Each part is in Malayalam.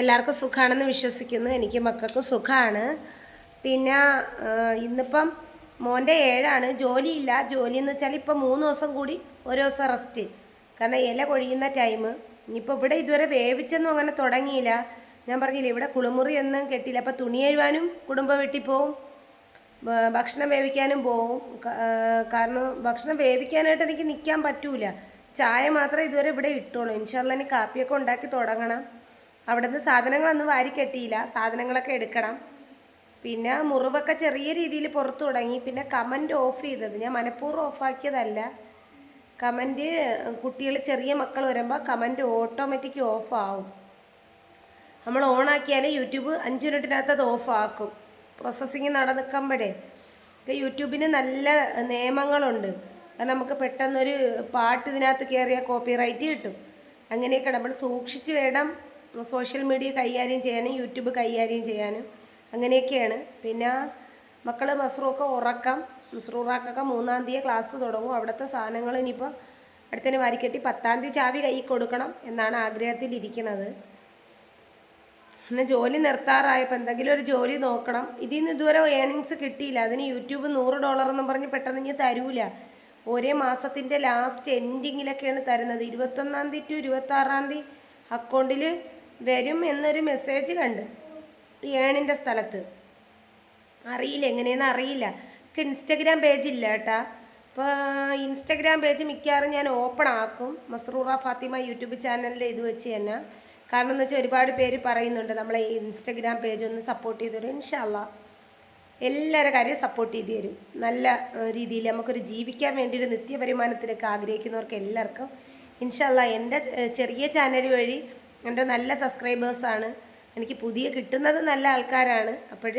എല്ലാവർക്കും സുഖമാണെന്ന് വിശ്വസിക്കുന്നു. എനിക്ക് മക്കൾക്ക് സുഖമാണ് പിന്നെ ഇന്നിപ്പം മോന്റെ ഏഴാണ്. ജോലിയില്ല. ജോലി എന്ന് വെച്ചാൽ ഇപ്പം മൂന്ന് ദിവസം കൂടി ഒരു ദിവസം റെസ്റ്റ് കാരണം ഇല കൊഴിയുന്ന ടൈം ഇനിയിപ്പോൾ ഇവിടെ ഇതുവരെ വേവിച്ചൊന്നും അങ്ങനെ തുടങ്ങിയില്ല. ഞാൻ പറഞ്ഞില്ല ഇവിടെ കുളിമുറി ഒന്നും കെട്ടില്ല അപ്പോൾ തുണി എഴുവാനും കുടുംബ വീട്ടിൽ പോവും. ഭക്ഷണം വേവിക്കാനും പോവും. കാരണം ഭക്ഷണം വേവിക്കാനായിട്ട് എനിക്ക് നിൽക്കാൻ പറ്റൂല. ചായ മാത്രം ഇതുവരെ ഇവിടെ ഇട്ടുള്ളൂ. ഇൻഷാല്ല ഇനി കാപ്പിയൊക്കെ ഉണ്ടാക്കി തുടങ്ങണം. അവിടുന്ന് സാധനങ്ങളൊന്നും വാരി കെട്ടിയില്ല. സാധനങ്ങളൊക്കെ എടുക്കണം. പിന്നെ മുറിവൊക്കെ ചെറിയ രീതിയിൽ പുറത്തു തുടങ്ങി. പിന്നെ കമന്റ് ഓഫ് ചെയ്തത്. ഞാൻ മനഃപൂർവം ഓഫാക്കിയതല്ല കമന്റ് കുട്ടികൾ ചെറിയ മക്കൾ വരുമ്പോൾ കമന്റ് ഓട്ടോമാറ്റിക് ഓഫ് ആവും. നമ്മൾ ഓണാക്കിയാൽ യൂട്യൂബ് അഞ്ച് മിനിറ്റിനകത്ത് അത് ഓഫാക്കും പ്രോസസ്സിങ് നടക്കുമ്പോഴേ യൂട്യൂബിന് നല്ല നിയമങ്ങളുണ്ട്. കാരണം നമുക്ക് പെട്ടെന്നൊരു പാട്ട് ഇതിനകത്ത് കയറിയാൽ കോപ്പി റൈറ്റ് കിട്ടും. അങ്ങനെയൊക്കെ നമ്മൾ സൂക്ഷിച്ച് വേണം സോഷ്യൽ മീഡിയ കൈകാര്യം ചെയ്യാനും യൂട്യൂബ് കൈകാര്യം ചെയ്യാനും. അങ്ങനെയൊക്കെയാണ്. പിന്നെ മക്കൾ മസ്റൂക്കെ ഉറക്കം മസ്റൂറാക്കൊക്കെ മൂന്നാം തീയതി ക്ലാസ് തുടങ്ങും. അവിടുത്തെ സാധനങ്ങൾ ഇനിയിപ്പോൾ അടുത്തന്നെ വാരിക്കെട്ടി പത്താം തീയതി ചാവി കൈ കൊടുക്കണം എന്നാണ് ആഗ്രഹത്തിലിരിക്കുന്നത് പിന്നെ ജോലി നിർത്താറായപ്പോൾ എന്തെങ്കിലും ഒരു ജോലി നോക്കണം. ഇതിൽ നിന്ന് ഇതുവരെ ഏണിങ്സ് കിട്ടിയില്ല. അതിന് യൂട്യൂബ് നൂറ് ഡോളർ എന്നും പറഞ്ഞ് പെട്ടെന്ന് ഇനി തരൂല. ഒരേ മാസത്തിന്റെ ലാസ്റ്റ് എൻഡിങ്ങിലൊക്കെയാണ് തരുന്നത്. ഇരുപത്തൊന്നാം തീയതി ടു ഇരുപത്താറാം തീയതി അക്കൗണ്ടിൽ വരും എന്നൊരു മെസ്സേജ് കണ്ട്. ഏണിന്റെ സ്ഥലത്ത്. അറിയില്ല എങ്ങനെയെന്ന് അറിയില്ല. എനിക്ക് ഇൻസ്റ്റഗ്രാം പേജ് ഇല്ല കേട്ടാ. അപ്പോൾ ഇൻസ്റ്റഗ്രാം പേജ് മിക്കവാറും ഞാൻ ഓപ്പൺ ആക്കും. മസ്റൂറ ഫാത്തിമ യൂട്യൂബ് ചാനലിൽ ഇത് വെച്ച് തന്നെ. കാരണം എന്ന് വെച്ചാൽ ഒരുപാട് പേര് പറയുന്നുണ്ട് നമ്മളെ ഇൻസ്റ്റഗ്രാം പേജ് ഒന്ന് സപ്പോർട്ട് ചെയ്തു ഇൻഷാല്ല എല്ലാവരുടെ കാര്യം സപ്പോർട്ട് ചെയ്ത് തരും. നല്ല രീതിയിൽ നമുക്കൊരു ജീവിക്കാൻ വേണ്ടി ഒരു നിത്യവരുമാനത്തിനൊക്കെ ആഗ്രഹിക്കുന്നവർക്ക് എല്ലാവർക്കും ഇൻഷാല്ല എന്റെ ചെറിയ ചാനൽ വഴി എന്റെ നല്ല സബ്സ്ക്രൈബേഴ്സാണ് എനിക്ക് പുതിയ കിട്ടുന്നത് നല്ല ആൾക്കാരാണ്. അപ്പോൾ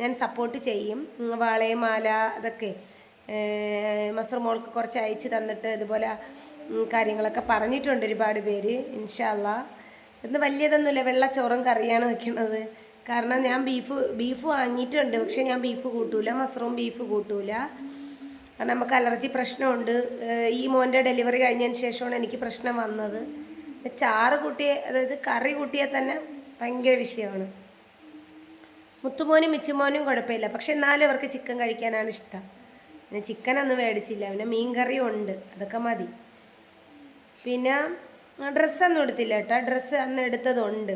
ഞാൻ സപ്പോർട്ട് ചെയ്യും. വാളയമാല അതൊക്കെ മസർമോൾക്ക് കുറച്ച് അയച്ച് തന്നിട്ട് ഇതുപോലെ കാര്യങ്ങളൊക്കെ പറഞ്ഞിട്ടുണ്ട് ഒരുപാട് പേര് ഇൻഷാല്ല ഇന്ന് വലിയതൊന്നുമില്ല. വെള്ളച്ചോറും കറിയാണ് വെക്കുന്നത്. കാരണം ഞാൻ ബീഫ് ബീഫ് വാങ്ങിയിട്ടുണ്ട് പക്ഷേ ഞാൻ ബീഫ് കൂട്ടൂല മസറും ബീഫ് കൂട്ടൂല. കാരണം നമുക്ക് അലർജി പ്രശ്നമുണ്ട്. ഈ മോന്റെ ഡെലിവറി കഴിഞ്ഞതിന് ശേഷമാണ് എനിക്ക് പ്രശ്നം വന്നത്. ചാറ് കൂട്ടിയ അതായത് കറി കൂട്ടിയാൽ തന്നെ ഭയങ്കര വിഷയമാണ്. മുത്തുമോനും മിച്ചുമോനും കുഴപ്പമില്ല. പക്ഷെ എന്നാലും അവർക്ക് ചിക്കൻ കഴിക്കാനാണ് ഇഷ്ടം. പിന്നെ ചിക്കൻ ഒന്നും മേടിച്ചില്ല. പിന്നെ മീൻ കറിയും ഉണ്ട്. അതൊക്കെ മതി. പിന്നെ ഡ്രസ്സൊന്നും എടുത്തില്ല കേട്ടോ. ഡ്രസ്സ് അന്ന് എടുത്തതുണ്ട്.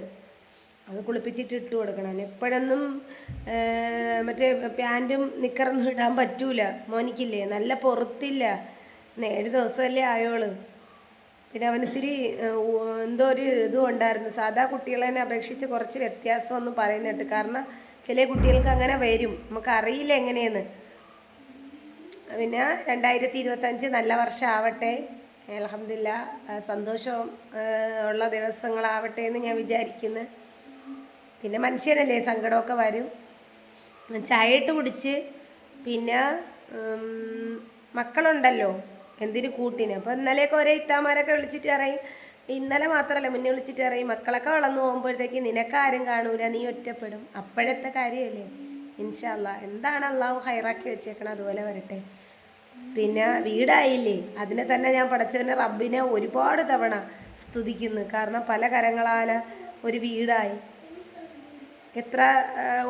അത് കുളിപ്പിച്ചിട്ട് ഇട്ട് കൊടുക്കണം. എപ്പോഴൊന്നും മറ്റേ പാന്റും നിക്കറൊന്നും ഇടാൻ പറ്റൂല. മോനിക്കില്ലേ നല്ല പുറത്തില്ല. ഏഴ് ദിവസമല്ലേ ആയോൾ. പിന്നെ അവനിത്തിരി എന്തോ ഒരു ഇതും ഉണ്ടായിരുന്നു. സാധാ കുട്ടികളെ അപേക്ഷിച്ച് കുറച്ച് വ്യത്യാസമൊന്നും പറയുന്നുണ്ട്. കാരണം ചില കുട്ടികൾക്ക് അങ്ങനെ വരും. നമുക്ക് അറിയില്ല എങ്ങനെയെന്ന്. പിന്നെ രണ്ടായിരത്തി ഇരുപത്തഞ്ച് നല്ല വർഷം ആവട്ടെ അലഹമില്ല സന്തോഷം ഉള്ള ദിവസങ്ങളാവട്ടെ എന്ന് ഞാൻ വിചാരിക്കുന്നു. പിന്നെ മനുഷ്യനല്ലേ സങ്കടമൊക്കെ വരും. ചായ ഇട്ട് കുടിച്ച് പിന്നെ മക്കളുണ്ടല്ലോ എന്തിനു കൂട്ടിന്? അപ്പോൾ ഇന്നലെയൊക്കെ ഒരേ ഇത്താമാരൊക്കെ വിളിച്ചിട്ട് പറയും ഇന്നലെ മാത്രമല്ല മുന്നേ വിളിച്ചിട്ട് പറയും മക്കളൊക്കെ വളർന്നു പോകുമ്പോഴത്തേക്ക് നിനക്കാരും കാണൂല നീ ഒറ്റപ്പെടും. അപ്പോഴത്തെ കാര്യമല്ലേ? ഇൻഷല്ല എന്താണ് അള്ളാഹു ഹൈറാക്കി വെച്ചേക്കണം അതുപോലെ വരട്ടെ. പിന്നെ വീടായില്ലേ? അതിനെ തന്നെ ഞാൻ പടച്ചവനെ റബ്ബിനെ ഒരുപാട് തവണ സ്തുതിക്കുന്നു. കാരണം പല കരങ്ങളാല ഒരു വീടായി. എത്ര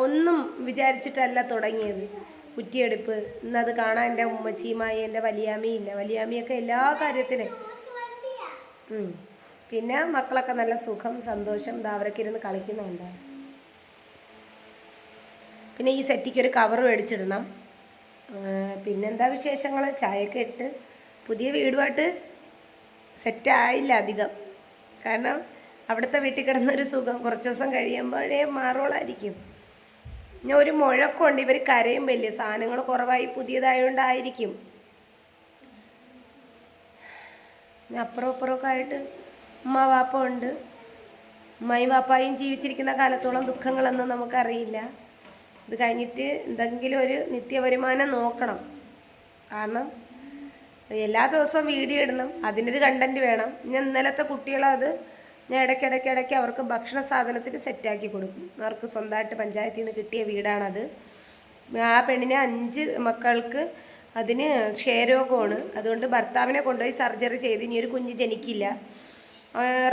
ഒന്നും വിചാരിച്ചിട്ടല്ല തുടങ്ങിയത്. കുറ്റിയെടുപ്പ് ഇന്നത് കാണാൻ എന്റെ ഉമ്മച്ചിയുമായി എന്റെ വലിയാമ്മയില്ല വലിയാമ്മയൊക്കെ എല്ലാ കാര്യത്തിനും. പിന്നെ മക്കളൊക്കെ നല്ല സുഖം സന്തോഷം ദാവരക്കിരുന്ന് കളിക്കുന്നുണ്ട്. പിന്നെ ഈ സെറ്റിക്ക് ഒരു കവർ മേടിച്ചിടണം. പിന്നെ പിന്നെന്താ വിശേഷങ്ങൾ ചായയൊക്കെ ഇട്ട് പുതിയ വീടുമായിട്ട് സെറ്റായില്ല അധികം. കാരണം അവിടുത്തെ വീട്ടിൽ കിടന്നൊരു സുഖം. കുറച്ച് ദിവസം കഴിയുമ്പോഴേ മാറോളായിരിക്കും. ഞാൻ ഒരു മുഴക്കമുണ്ട്. ഇവർ കരയും വലിയ. സാധനങ്ങൾ കുറവായി പുതിയതായതുകൊണ്ടായിരിക്കും അപ്പുറം അപ്പുറമൊക്കെ ആയിട്ട് ഉമ്മ വാപ്പ ഉണ്ട്. ഉമ്മയും വാപ്പായും ജീവിച്ചിരിക്കുന്ന കാലത്തോളം ദുഃഖങ്ങളൊന്നും നമുക്കറിയില്ല. ഇത് കഴിഞ്ഞിട്ട് എന്തെങ്കിലും ഒരു നിത്യവരുമാനം നോക്കണം. കാരണം എല്ലാ ദിവസവും വീഡിയോ ഇടണം. അതിനൊരു കണ്ടന്റ് വേണം. ഞാൻ ഇന്നലത്തെ കുട്ടികളത് ഞാൻ ഇടയ്ക്കിടയ്ക്ക് ഇടയ്ക്ക് അവർക്ക് ഭക്ഷണ സാധനത്തിന് സെറ്റാക്കി കൊടുക്കും. അവർക്ക് സ്വന്തമായിട്ട് പഞ്ചായത്തിൽ നിന്ന് കിട്ടിയ വീടാണത്. ആ പെണ്ണിനെ അഞ്ച് മക്കൾക്ക് അതിന് ക്ഷയരോഗമാണ്. അതുകൊണ്ട് ഭർത്താവിനെ കൊണ്ടുപോയി സർജറി ചെയ്ത് ഇനി ഒരു കുഞ്ഞ് ജനിക്കില്ല.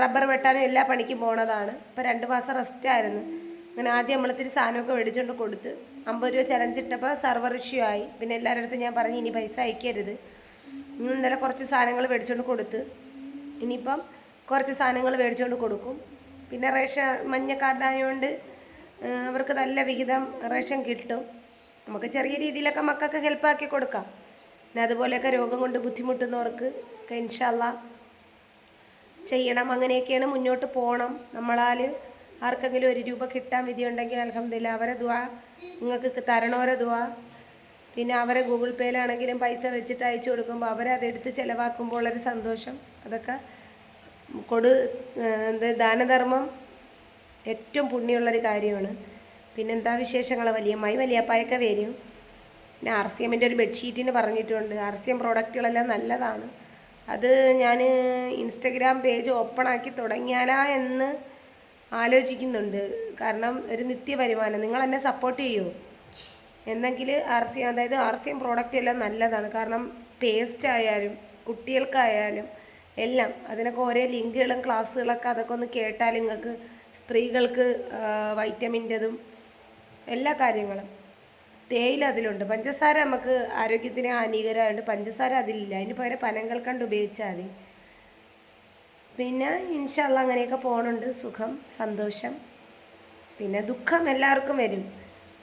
റബ്ബർ വെട്ടാനും എല്ലാ പണിക്കും പോണതാണ്. ഇപ്പോൾ രണ്ട് മാസം റെസ്റ്റ് ആയിരുന്നു. അങ്ങനെ ആദ്യം നമ്മളിത്തിരി സാധനമൊക്കെ മേടിച്ചുകൊണ്ട് കൊടുത്ത് അമ്പത് രൂപ ചലഞ്ചിട്ടപ്പോൾ സർവർ ഇഷ്യൂ ആയി. പിന്നെ എല്ലാവരുടെ അടുത്തും ഞാൻ പറഞ്ഞു ഇനി പൈസ അയക്കരുത്. ഇന്ന് ഇന്നലെ കുറച്ച് സാധനങ്ങൾ മേടിച്ചുകൊണ്ട് കൊടുത്ത്. ഇനിയിപ്പം കുറച്ച് സാധനങ്ങൾ മേടിച്ചുകൊണ്ട് കൊടുക്കും. പിന്നെ റേഷൻ മഞ്ഞ കാർഡായതുകൊണ്ട് അവർക്ക് നല്ല വിഹിതം റേഷൻ കിട്ടും. നമുക്ക് ചെറിയ രീതിയിലൊക്കെ മക്കൾക്ക് ഹെൽപ്പാക്കി കൊടുക്കാം. പിന്നെ അതുപോലെയൊക്കെ രോഗം കൊണ്ട് ബുദ്ധിമുട്ടുന്നവർക്ക് ഒക്കെ ചെയ്യണം. അങ്ങനെയൊക്കെയാണ് മുന്നോട്ട് പോകണം നമ്മളാൽ ആർക്കെങ്കിലും ഒരു രൂപ കിട്ടാൻ വിധിയുണ്ടെങ്കിൽ അലഹമില്ല അവരെ ദ്വാ നിങ്ങൾക്ക് തരണവരെ ദ്വാ പിന്നെ അവരെ ഗൂഗിൾ പേയിലാണെങ്കിലും പൈസ വെച്ചിട്ട് അയച്ചു കൊടുക്കുമ്പോൾ അവരെ അതെടുത്ത് ചിലവാക്കുമ്പോൾ ഉള്ളൊരു സന്തോഷം. അതൊക്കെ കൊടു എന്ത് ദാനധർമ്മം ഏറ്റവും പുണ്യമുള്ളൊരു കാര്യമാണ്. പിന്നെന്താ വിശേഷങ്ങൾ? വലിയമ്മായി വലിയപ്പായൊക്കെ വരും. പിന്നെ ആർ സി എമ്മിന്റെ ഒരു ബെഡ്ഷീറ്റിന് പറഞ്ഞിട്ടുണ്ട്. ആർ സി എം പ്രോഡക്റ്റുകളെല്ലാം നല്ലതാണ്. അത് ഞാൻ ഇൻസ്റ്റഗ്രാം പേജ് ഓപ്പൺ ആക്കി തുടങ്ങിയാലാ എന്ന് ആലോചിക്കുന്നുണ്ട്. കാരണം ഒരു നിത്യ വരുമാനം നിങ്ങൾ എന്നെ സപ്പോർട്ട് ചെയ്യുമോ എന്നെങ്കിൽ ആർ സി അതായത് ആർ സി എം പ്രോഡക്റ്റ് എല്ലാം നല്ലതാണ്. കാരണം പേസ്റ്റ് ആയാലും കുട്ടികൾക്കായാലും എല്ലാം. അതിനൊക്കെ ഓരോ ലിങ്കുകളും ക്ലാസ്സുകളൊക്കെ അതൊക്കെ ഒന്ന് കേട്ടാൽ നിങ്ങൾക്ക് സ്ത്രീകൾക്ക് വൈറ്റമിന്റെതും എല്ലാ കാര്യങ്ങളും. തേയില അതിലുണ്ട്. പഞ്ചസാര നമുക്ക് ആരോഗ്യത്തിന് ഹാനികരമായതുകൊണ്ട് പഞ്ചസാര അതിലില്ല. അതിന് പകരം പനങ്ങൾ കണ്ട് ഉപയോഗിച്ചാൽ മതി. പിന്നെ ഇൻഷല്ല അങ്ങനെയൊക്കെ പോകണുണ്ട് സുഖം സന്തോഷം. പിന്നെ ദുഃഖം എല്ലാവർക്കും വരും.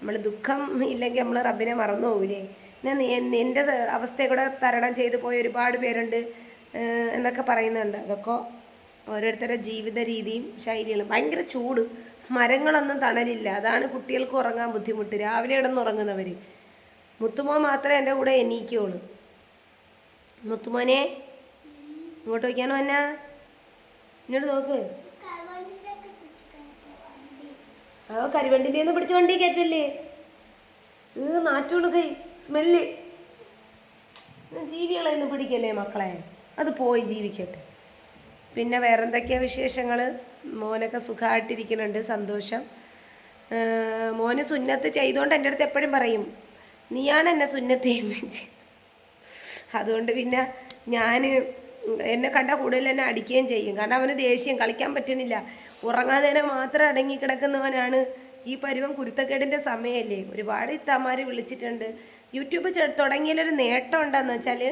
നമ്മൾ ദുഃഖം ഇല്ലെങ്കിൽ നമ്മൾ റബ്ബിനെ മറന്നു പോകില്ലേ പിന്നെ എന്റെ അവസ്ഥയെ കൂടെ തരണം ചെയ്തു പോയ ഒരുപാട് പേരുണ്ട്. എന്നൊക്കെ പറയുന്നുണ്ട്. അതൊക്കെ ഓരോരുത്തരുടെ ജീവിത രീതിയും ശൈലികളും. ഭയങ്കര ചൂട്. മരങ്ങളൊന്നും തണലില്ല. അതാണ് കുട്ടികൾക്ക് ഉറങ്ങാൻ ബുദ്ധിമുട്ട്. രാവിലെ ഇടന്ന് ഉറങ്ങുന്നവർ മുത്തുമോ മാത്രമേ എന്റെ കൂടെ എണീക്കുള്ളൂ. മുത്തുമോനെ ഇങ്ങോട്ട് വയ്ക്കാനോ എന്നാ ഇങ്ങോട്ട് നോക്ക്. ആ കരിവണ്ടിന്റെ ഒന്ന് പിടിച്ച വണ്ടി കയറ്റല്ലേ? ഇത് നാറ്റോൾ കൈ. സ്മെല്ല്. ജീവികളെ ഒന്ന് പിടിക്കല്ലേ മക്കളെ? അത് പോയി ജീവിക്കട്ടെ. പിന്നെ വേറെ എന്തൊക്കെയാ വിശേഷങ്ങൾ മോനൊക്കെ സുഖമായിട്ടിരിക്കുന്നുണ്ട് സന്തോഷം. മോന് സുന്നത്ത് ചെയ്തുകൊണ്ട് എന്റെ അടുത്ത് എപ്പോഴും പറയും നീയാണ് എന്നെ സുന്നത്ത് ചെയ്യിപ്പിച്ച്. അതുകൊണ്ട് പിന്നെ ഞാൻ എന്നെ കണ്ട കൂടുതൽ എന്നെ അടിക്കുകയും ചെയ്യും. കാരണം അവന് ദേഷ്യം കളിക്കാൻ പറ്റണില്ല. ഉറങ്ങാതെ മാത്രം അടങ്ങി കിടക്കുന്നവനാണ് ഈ പരുവം കുരുത്തക്കേടിന്റെ സമയമല്ലേ ഒരുപാട് ഇത്താമാർ വിളിച്ചിട്ടുണ്ട്. യൂട്യൂബ് തുടങ്ങിയാലൊരു നേട്ടം ഉണ്ടെന്ന് വെച്ചാൽ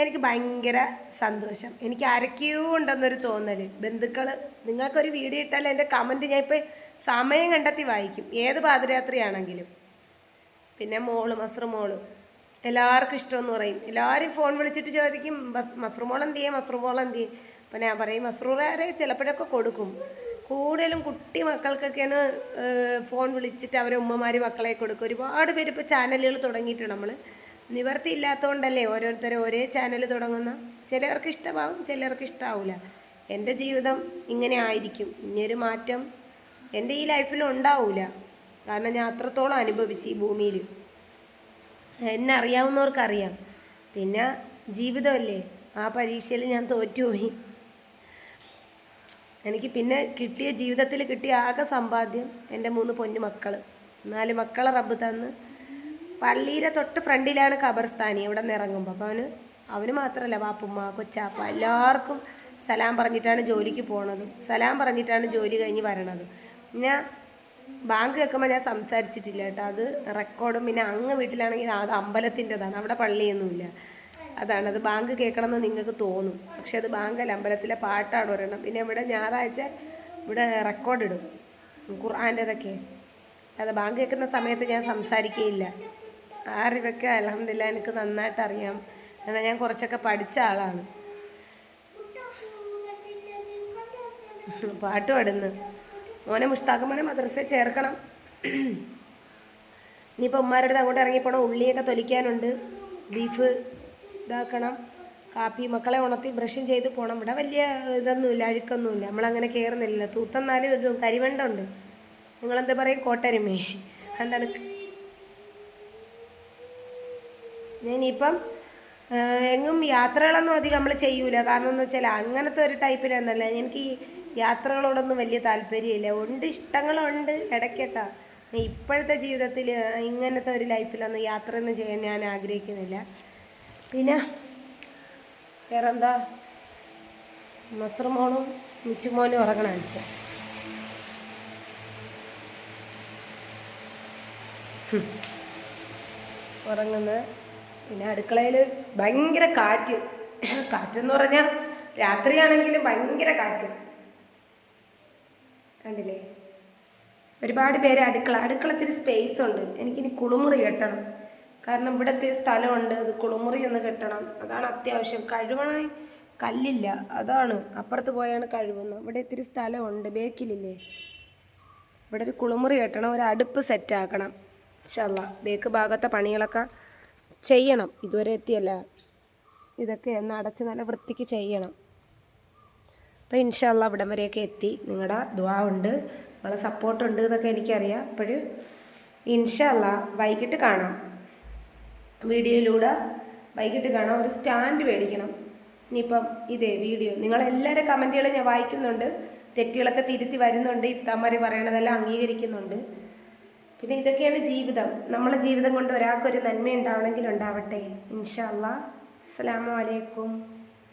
എനിക്ക് ഭയങ്കര സന്തോഷം. എനിക്ക് ആരൊക്കെയോ ഉണ്ടെന്നൊരു തോന്നൽ ബന്ധുക്കൾ നിങ്ങൾക്കൊരു വീഡിയോ ഇട്ടാൽ എന്റെ കമന്റ് ഞാൻ ഇപ്പോൾ സമയം കണ്ടെത്തി വായിക്കും. ഏത് പാതിരാത്രിയാണെങ്കിലും പിന്നെ മോൾ മസ്രു മോൾ. എല്ലാവർക്കും ഇഷ്ടമെന്ന് പറയും. എല്ലാവരും ഫോൺ വിളിച്ചിട്ട് ചോദിക്കും ബസ് മസ്രുമോൾ എന്ത് ചെയ്യും? മസ്രുമോൾ എന്ത് ചെയ്യും? അപ്പം ഞാൻ പറയും മസ്രൂറെ ചിലപ്പോഴൊക്കെ കൊടുക്കും. കൂടുതലും കുട്ടി മക്കൾക്കൊക്കെയാണ് ഫോൺ വിളിച്ചിട്ട് അവരെ ഉമ്മമാർ മക്കളെ കൊടുക്കും. ഒരുപാട് പേര് ഇപ്പോൾ ചാനലുകൾ തുടങ്ങിയിട്ടുണ്ട് നമ്മൾ നിവർത്തി ഇല്ലാത്തതുകൊണ്ടല്ലേ ഓരോരുത്തരും ഒരേ ചാനൽ തുടങ്ങുന്ന? ചിലർക്ക് ഇഷ്ടമാവും ചിലർക്ക് ഇഷ്ടമാവില്ല എന്റെ ജീവിതം ഇങ്ങനെ ആയിരിക്കും. ഇനിയൊരു മാറ്റം എന്റെ ഈ ലൈഫിൽ ഉണ്ടാവില്ല കാരണം ഞാൻ അത്രത്തോളം അനുഭവിച്ചു ഈ ഭൂമിയിൽ എന്നെ അറിയാവുന്നവർക്കറിയാം. പിന്നെ ജീവിതമല്ലേ? ആ പരീക്ഷയിൽ ഞാൻ തോറ്റുപോയി. എനിക്ക് പിന്നെ കിട്ടിയ ജീവിതത്തിൽ കിട്ടിയ ആകെ സമ്പാദ്യം എന്റെ മൂന്ന് പൊന്നു മക്കൾ നാല് മക്കളെ റബ്ബ് തന്ന് പള്ളിയുടെ തൊട്ട് ഫ്രണ്ടിലാണ് ഖബർസ്ഥാനി. ഇവിടെ നിന്ന് ഇറങ്ങുമ്പോൾ അപ്പോൾ അവന് അവന് മാത്രമല്ല വാപ്പുമ്മ കൊച്ചാപ്പ എല്ലാവർക്കും സലാം പറഞ്ഞിട്ടാണ് ജോലിക്ക് പോണത്. സലാം പറഞ്ഞിട്ടാണ് ജോലി കഴിഞ്ഞ് വരണത്. ഞാൻ ബാങ്ക് കേൾക്കുമ്പോൾ ഞാൻ സംസാരിച്ചിട്ടില്ല കേട്ടോ. അത് റെക്കോർഡും പിന്നെ അങ്ങ് വീട്ടിലാണെങ്കിൽ അത് അമ്പലത്തിന്റെതാണ്. അവിടെ പള്ളിയൊന്നുമില്ല. അതാണ്. അത് ബാങ്ക് കേൾക്കണമെന്ന് നിങ്ങൾക്ക് തോന്നും. പക്ഷെ അത് ബാങ്കല്ല അമ്പലത്തിലെ പാട്ടാണ് വരണം പിന്നെ ഇവിടെ ഞായറാഴ്ച ഇവിടെ റെക്കോർഡ് ഇടും ഖുർആാന്റെതൊക്കെ. അത് ബാങ്ക് കേൾക്കുന്ന സമയത്ത് ഞാൻ സംസാരിക്കുകയില്ല. അറിവൊക്കെ അലഹമില്ല എനിക്ക് നന്നായിട്ട് അറിയാം കാരണം ഞാൻ കുറച്ചൊക്കെ പഠിച്ച ആളാണ്. പാട്ട് പാടുന്നു. മോനെ മുഷ്താഖ് മോനെ മദ്രസയിൽ ചേർക്കണം. ഇനിയിപ്പോൾ ഉമ്മാരുടെ അങ്ങോട്ട് ഇറങ്ങിപ്പോണം ഉള്ളിയൊക്കെ തൊലിക്കാനുണ്ട്. ബീഫ് ഇതാക്കണം. കാപ്പി മക്കളെ ഉണർത്തി ബ്രഷും ചെയ്ത് പോകണം ഇവിടെ വലിയ ഇതൊന്നുമില്ല അഴുക്കൊന്നുമില്ല. നമ്മളങ്ങനെ കയറുന്നില്ല തൂത്തന്നാലും ഒരു കരിവണ്ടുണ്ട്. നിങ്ങളെന്താ പറയും? കോട്ടരുമേ. എന്താണ് ഞാനിപ്പം എങ്ങും യാത്രകളൊന്നും അധികം നമ്മൾ ചെയ്യൂല. കാരണം എന്ന് വെച്ചാൽ അങ്ങനത്തെ ഒരു ടൈപ്പിലൊന്നല്ല. എനിക്ക് ഈ യാത്രകളോടൊന്നും വലിയ താല്പര്യമില്ല. ഉണ്ട് ഇഷ്ടങ്ങളുണ്ട് ഇടയ്ക്കൊക്കെ ഇപ്പോഴത്തെ ജീവിതത്തിൽ ഇങ്ങനത്തെ ഒരു ലൈഫിലൊന്നും യാത്രയൊന്നും ചെയ്യാൻ ഞാൻ ആഗ്രഹിക്കുന്നില്ല. പിന്നെ വേറെന്താ? നസറുമോളും മിച്ചുമോനും ഉറങ്ങണ കാണിച്ച ഉറങ്ങുന്നത് പിന്നെ അടുക്കളയിൽ ഭയങ്കര കാറ്റ്. കാറ്റെന്ന് പറഞ്ഞാൽ രാത്രിയാണെങ്കിലും ഭയങ്കര കാറ്റ്. കണ്ടില്ലേ? ഒരുപാട് പേര് അടുക്കള അടുക്കളത്തിൽ സ്പേസ് ഉണ്ട്. എനിക്കിനി കുളിമുറി കെട്ടണം. കാരണം ഇവിടെ ഇത്തിരി സ്ഥലമുണ്ട്. അത് കുളിമുറി ഒന്ന് കെട്ടണം. അതാണ് അത്യാവശ്യം. കഴിവണ കല്ലില്ല. അതാണ്. അപ്പുറത്ത് പോയാണ് കഴിവുന്നത് ഇവിടെ ഇത്തിരി സ്ഥലമുണ്ട്. ബേക്കിലില്ലേ? ഇവിടെ ഒരു കുളിമുറി കെട്ടണം. ഒരു അടുപ്പ് സെറ്റാക്കണം ശല്ല ബേക്ക് ഭാഗത്തെ പണികളൊക്കെ ചെയ്യണം. ഇതുവരെ എത്തിയല്ല. ഇതൊക്കെ ഒന്ന് അടച്ച് നല്ല വൃത്തിക്ക് ചെയ്യണം. അപ്പോൾ ഇൻഷാല്ല അവിടം വരെയൊക്കെ എത്തി. നിങ്ങളുടെ ദ്വാ ഉണ്ട്. നിങ്ങളെ സപ്പോർട്ട് ഉണ്ട് എന്നൊക്കെ എനിക്കറിയാം. അപ്പോൾ ഇൻഷല്ല വൈകിട്ട് കാണാം. വീഡിയോയിലൂടെ വൈകിട്ട് കാണാം. ഒരു സ്റ്റാൻഡ് മേടിക്കണം. ഇനിയിപ്പം ഇതേ വീഡിയോ. നിങ്ങളെല്ലാവരും കമന്റുകൾ ഞാൻ വായിക്കുന്നുണ്ട്. തെറ്റുകളൊക്കെ തിരുത്തി വരുന്നുണ്ട്. ഇത്തമാരി പറയണതെല്ലാം അംഗീകരിക്കുന്നുണ്ട്. പിന്നെ ഇതൊക്കെയാണ് ജീവിതം. നമ്മളെ ജീവിതം കൊണ്ട് ഒരാൾക്കൊരു നന്മ ഉണ്ടാവണമെങ്കിൽ ഉണ്ടാവട്ടെ. ഇൻഷാ അല്ലാ അസ്സലാമു അലൈക്കും.